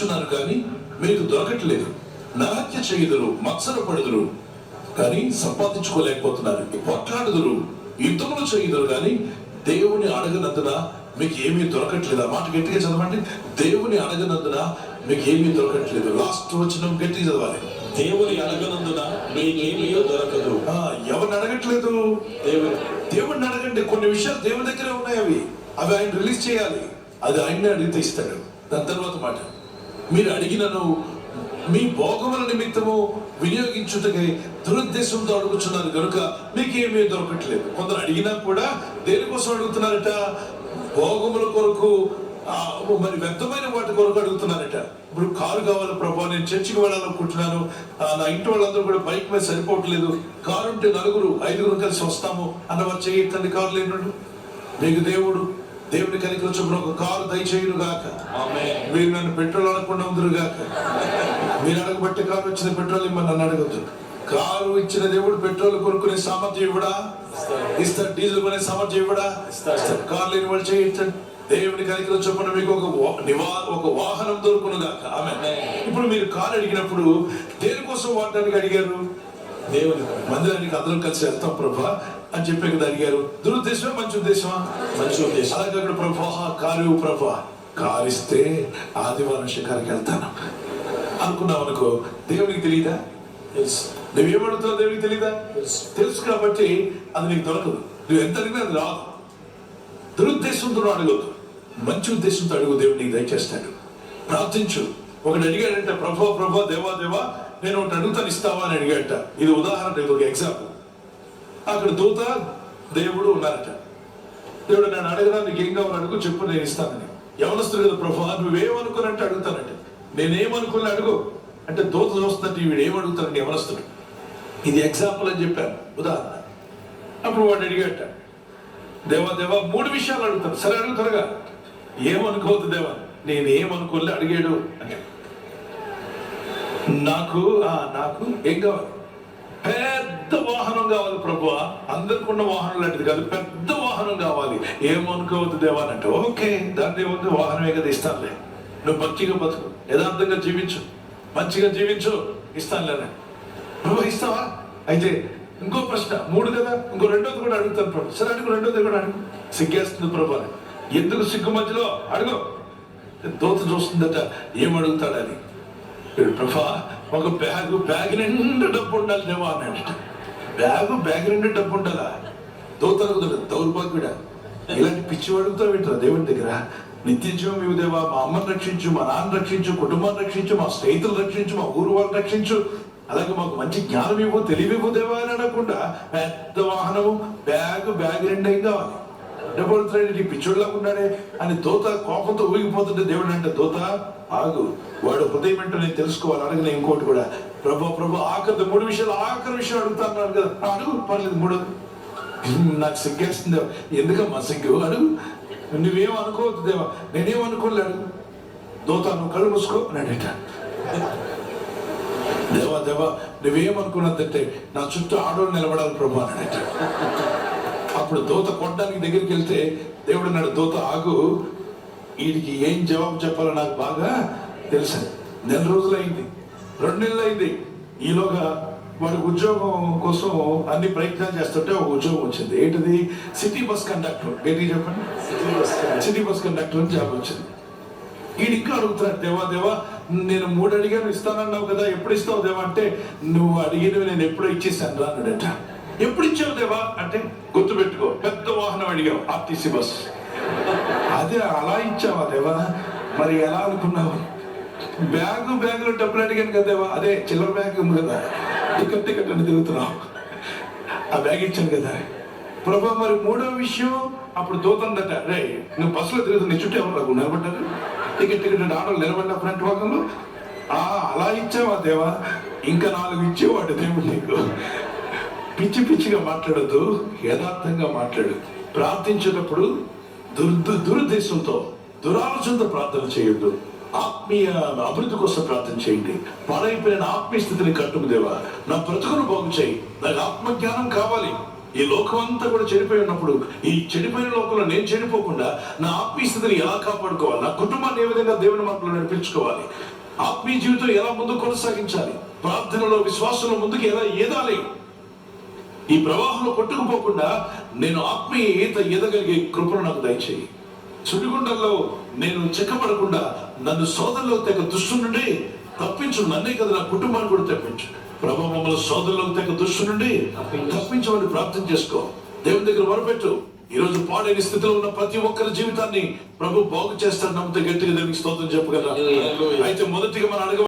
వెతుకుచున్నారు కానీ మీకు దొరకట్లేదు. నరహత్య చేయుదురు మత్సర పడుదురు కానీ సంపాదించుకోలేకపోతున్నారు. కొట్లాడుదురు యుద్ధములు చేయుదురు కానీ దేవుని అడగనందున మీకు ఏమీ దొరకట్లేదు. ఆ మాట గట్టిగా చదవండి. దేవుని అడగనందున మీకు ఏమీ దొరకట్లేదు. లాస్ట్ వచ్చిన గట్టిగా చదవాలి. దేవుని అడగనందున మీకేమీ దొరకదు. ఎవరిని అడగట్లేదు? దేవుని. దేవుడిని అడగండి. కొన్ని విషయాలు దేవుని దగ్గరే ఉన్నాయి అవి. అవి ఆయన రిలీజ్ చేయాలి. అది ఆయన్ని అడిగితే ఇస్తాడు. దాని తర్వాత మాట. మీరు అడిగినను మీ భోగముల నిమిత్తము వినియోగించుటకై దురుద్దేశంతో అడుగుతున్నారు కనుక మీకేమీ దొరకట్లేదు. కొందరు అడిగినా కూడా దేనికోసం అడుగుతున్నారట? భోగముల కొరకు మరి వ్యర్థమైన వాటి కొరకు అడుగుతున్నారట. ఇప్పుడు కారు కావాలి ప్రభా నేను చర్చికి వెళ్ళాలనుకుంటున్నాను. నా ఇంటి వాళ్ళందరూ కూడా బైక్ మీద సరిపోవట్లేదు. కారు ఉంటే నలుగురు ఐదుగురు కలిసి వస్తాము అన్నవారు చేయకండి కారు లేనుడు మీకు దేవుడు దేవుని కనికలు చొప్పున ఒక కారు దయచేయును గాక మీరు నన్ను పెట్రోల్ అడగకుండా ఉందరు గాక మీరు అడగబట్టే కారు వచ్చిన పెట్రోల్ ఇమ్మని నన్ను అడగద్దు. కారు ఇచ్చిన దేవుడు పెట్రోల్ కొనుక్కునే సామర్థ్యం ఇవ్వడా? ఇస్తాడు. డీజిల్ కొనే సామర్థ్యం ఇవ్వడా? ఇస్తాడు. కారు లేని వాళ్ళు చేయొచ్చండి దేవుని కనికలు చొప్పున మీకు ఒక నివా ఒక వాహనం దొరుకును గాక ఆమె ఇప్పుడు మీరు కారు అడిగినప్పుడు దేనికోసం వాడడానికి అడిగారు? దేవుని మందిరానికి అందరం కలిసి వెళ్తాం ప్రభా. అని చెప్పే కదా అడిగారు. దురుద్దేశమా మంచి ఉద్దేశమా మంచి ఉద్దేశం అలాగే అక్కడ ప్రభా కారు ప్రభా కారిస్తే ఆదివారం షికారికి వెళ్తాను. అనుకున్నావు అనుకో దేవునికి తెలియదా తెలుసు నువ్వేమడుగుతావు దేవునికి తెలియదా తెలుసు కాబట్టి అది నీకు దొరకదు. నువ్వు ఎంత అడిగినా అది రాదు. దురుద్దేశంతో అడగదు మంచి ఉద్దేశంతో అడుగు దేవుడు నీకు దయచేస్తాడు. ప్రార్థించు. ఒకటి అడిగాడంటే ప్రభా ప్రభా దేవా దేవా నేను ఒకటి అడుగుతాను ఇస్తావా? అని అడిగాడట. ఇది ఉదాహరణ ఇది ఒక ఎగ్జాంపుల్ అక్కడ దూత దేవుడు ఉన్నారట. దేవుడు నేను అడగదా నీకు ఏం కావాలి అడుగు చెప్పు నేను ఇస్తానని ఎవరొస్తారు కదా ప్రభా? నువ్వేమనుకున్నట్టు అడుగుతానంటే. నేనేమనుకుని అడుగు. అంటే దూత చూస్తున్నట్టు వీడు ఏమడుగుతానంటే ఎవరొస్తాడు ఇది ఎగ్జాంపుల్ అని చెప్పాను. ఉదాహరణ. అప్పుడు వాడు అడిగాట దేవా దేవా మూడు విషయాలు అడుగుతాను. సరే అడుగు త్వరగా. ఏమనుకోవద్దు దేవా నేను ఏమనుకోలే అడిగాడు. అంటే నాకు నాకు ఏం కావాలి? పెద్ద వాహనం కావాలి ప్రభు అందరికి ఉన్న వాహనం లాంటిది కాదు పెద్ద వాహనం కావాలి. ఏమనుకోవద్దు దేవా అంటే ఓకే దాన్ని ఏముంది వాహనమే కదా ఇస్తానులే. నువ్వు మంచిగా బతుకు యథార్థంగా జీవించు. మంచిగా జీవించు ఇస్తానులే నువ్వు ఇస్తావా? అయితే ఇంకో ప్రశ్న మూడు కదా? ఇంకో రెండోది కూడా అడుగుతాను ప్రభు. సరే అడుగు రెండోది కూడా అడుగు. సిగ్గేస్తుంది ప్రభు అని. ఎందుకు సిగ్గు మధ్యలో? అడుగు. దోత చూస్తుందట ఏం అడుగుతాడని ప్రభా ఒక బ్యాగు బ్యాగ్ నిండా డబ్బు ఉండాలి దేవా బ్యాగ్ బ్యాగు బ్యాగ్ నిండా డబ్బు ఉండాలా? దోత అడుగుతాడు దౌర్భాగ్యుడా. ఇలాంటి పిచ్చి అడుగుతావు ఏంట్రా దేవుని దగ్గర? నిత్య జీవం దేవా మా అమ్మని రక్షించు మా నాన్న రక్షించు కుటుంబాన్ని రక్షించు మా స్నేహితులు రక్షించు మా ఊరు వాళ్ళు రక్షించు. అలాగే మాకు మంచి జ్ఞానం ఇవ్వు తెలివివ్వు దేవా అని అనకుండా పెద్ద వాహనము బ్యాగ్ బ్యాగ్ నిండా ఏం కావాలి? డబ్బులుతున్నాడు నీ పిచ్చోడ్లాగా ఉన్నాడే అని దోత కోపంతో ఊగిపోతుంటే దేవుడు అంటే దోత ఆగు. వాడు హృదయం ఏంటో నేను తెలుసుకోవాలి. అడగలే ఇంకోటి కూడా. ప్రభు ప్రభు ఆఖరి మూడు విషయాలు ఆఖరి విషయం అడుగుతాను కదా. అడుగు పర్లేదు మూడు. నాకు సిగ్గేస్తుంది. దేవా. ఎందుకమ్మా సిగ్గు? అడుగు. నువ్వేం అనుకోవద్దు దేవా. నేనేం అనుకోలే అడుగు. దోత నువ్వు కళ్ళు మూసుకో అని దేవా దేవా నువ్వేమనుకున్నదంటే నా చుట్టూ ఆడోళ్ళు నిలబడాలి ప్రభు అని అప్పుడు దూత కొట్టడానికి దగ్గరికి వెళ్తే దేవుడు అన్నాడు దూత ఆగు. వీడికి ఏం జవాబు చెప్పాలో నాకు బాగా తెలుసు. నెల రోజులు అయింది రెండు నెలలు అయింది. ఈలోగా వాడికి ఉద్యోగం కోసం అన్ని ప్రయత్నాలు చేస్తుంటే ఒక ఉద్యోగం వచ్చింది. ఏంటిది? City bus conductor. ఏంటి చెప్పండి? City bus conductor. అని జాబ్ వచ్చింది. ఈయన ఇంకా అడుగుతున్నాడు దేవా దేవా నేను మూడు అడిగాను ఇస్తానన్నావు కదా ఎప్పుడు ఇస్తావు దేవా? అంటే నువ్వు అడిగినవి నేను ఎప్పుడో ఇచ్చేసాను రా అన్నాడట. ఎప్పుడు ఇచ్చావు దేవా? అంటే గుర్తుపెట్టుకో పెద్ద వాహనం అడిగావు ఆర్టీసీ బస్ అదే అలా ఇచ్చావా దేవా? మరి ఎలా అనుకున్నావు? బ్యాగు బ్యాగులో డబ్బులు అడిగాను కదా దేవా? అదే చిల్లర బ్యాగ్ ఉంది కదా. టికెట్ టికెట్ అని తిరుగుతున్నావు. ఆ బ్యాగ్ ఇచ్చాను కదా. ప్రభా మరి మూడో విషయం అప్పుడు దూతందట రే నువ్వు బస్సులో తిరుగుతున్న చుట్టూ ఎవరు నాకు నిలబడ్డారు? టికెట్ టికెట్ అంటే ఆటోలు నిలబడ్డా ఫ్రంట్ భాగంలో ఆ అలా ఇచ్చావా దేవా? ఇంకా నాలుగు ఇచ్చేవాడు దేవుడు నీకు. పిచ్చి పిచ్చిగా మాట్లాడద్దు యథార్థంగా మాట్లాడు ప్రార్థించేటప్పుడు దుర్ దురుద్దేశంతో దురాలోచనతో ప్రార్థన చేయొద్దు. ఆత్మీయ అభివృద్ధి కోసం ప్రార్థన చేయండి. పాడైపోయిన ఆత్మీయ స్థితిని కట్టుము దేవా. నా బ్రతుకును బాగు చేయి. నాకు ఆత్మజ్ఞానం కావాలి. ఈ లోకం అంతా కూడా చెడిపోయి ఉన్నప్పుడు ఈ చెడిపోయిన లోకంలో నేను చెడిపోకుండా నా ఆత్మీయ స్థితిని ఎలా కాపాడుకోవాలి? నా కుటుంబాన్ని ఏ విధంగా దేవుని మార్గంలో నడిపించుకోవాలి? ఆత్మీయ జీవితం ఎలా ముందు కొనసాగించాలి? ప్రార్థనలో విశ్వాసంలో ముందుకు ఎలా ఏదాలి ఈ ప్రవాహంలో కొట్టుకుపోకుండా నేను ఆత్మీయ ఈత ఎదగలిగే కృపను నాకు దయచేయి. సుడిగుండంలో నేను చెక్కబడకుండా నన్ను సోదరులో తెగ దుష్టు నుండి తప్పించు. నన్నే కదా నా కుటుంబాన్ని కూడా తప్పించు. ప్రభు మమ్మల్ని సోదరులో తెగ దుష్టు నుండి తప్పించమని ప్రార్థన చేసుకో. దేవుని దగ్గర మొరపెట్టు. ఈ రోజు పాడైన స్థితిలో ఉన్న ప్రతి ఒక్కరి జీవితాన్ని ప్రభు బాగు చేస్తాడు నమ్మితే గట్టిగా దేవునికి స్తోత్రం చెప్పగలరా. అయితే మొదటిగా మనం అడగ